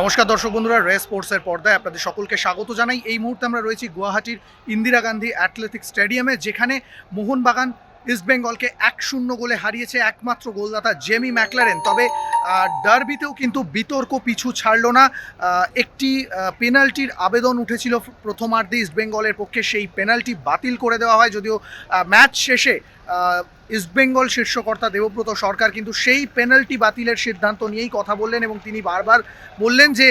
নমস্কার দর্শক বন্ধুরা, রে স্পোর্টসের পর্দায় আপনাদের সকলকে স্বাগত জানাই। এই মুহূর্তে আমরা রয়েছি গুয়াহাটির ইন্দিরা গান্ধী অ্যাথলেটিক স্টেডিয়ামে, যেখানে মোহনবাগান ইস্টবেঙ্গলকে এক শূন্য গোলে হারিয়েছে একমাত্র গোলদাতা জেমি ম্যাকলারেন। তবে ডার্বিতেও কিন্তু বিতর্ক পিছু ছাড়ল না। একটি পেনাল্টির আবেদন উঠেছিল প্রথমার্ধে ইস্টবেঙ্গলের পক্ষে। সেই পেনাল্টি বাতিল করে দেওয়া হয় যদিও ম্যাচ শেষে ইস্টবেঙ্গল শীর্ষকর্তা দেবব্রত সরকার কিন্তু সেই পেনাল্টি বাতিলের সিদ্ধান্ত নিয়েই কথা বললেন এবং তিনি বারবার বললেন যে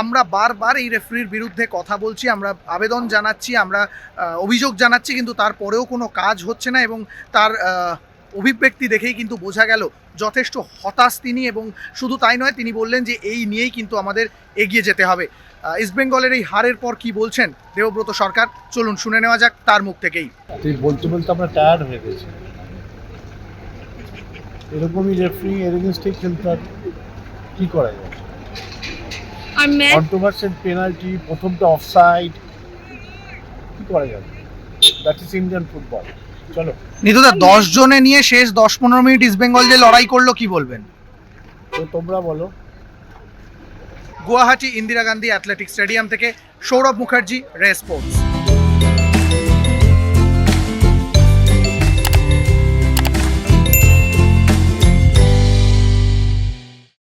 আমরা বারবার এই রেফারির বিরুদ্ধে কথা বলছি, আমরা আবেদন জানাচ্ছি, আমরা অভিযোগ জানাচ্ছি, কিন্তু তারপরেও কোনো কাজ হচ্ছে না এবং তার অভিব্যক্তি দেখেই কিন্তু বোঝা গেল যথেষ্ট হতাশ তিনি এবং শুধু তাই নয়, তিনি বললেন যে এই নিয়েই কিন্তু আমাদের এগিয়ে যেতে হবে। ইস্টবেঙ্গলের এই হারের পর কি বলছেন দেবব্রত সরকার? চলুন শুনে নেওয়া যাক তার মুখ থেকেই। বলতে বলতে আমরা টায়ার্ড হয়ে গেছি। এরকমই রেফারি এগেনস্টে খেলতে কী করা যায়? পেনাল্টি প্রথমটা অফসাইড কি করা যাবে? দ্যাট ইজ ইন্ডিয়ান ফুটবল চলো। নিতুদা দশ জনে নিয়ে শেষ দশ পনেরো মিনিট ইস্টবেঙ্গল যে লড়াই করল কি বলবেন? তো তোমরা বলো। গুয়াহাটি ইন্দিরা গান্ধী অ্যাথলেটিক স্টেডিয়াম থেকে সৌরভ মুখার্জি রে স্পোর্টস।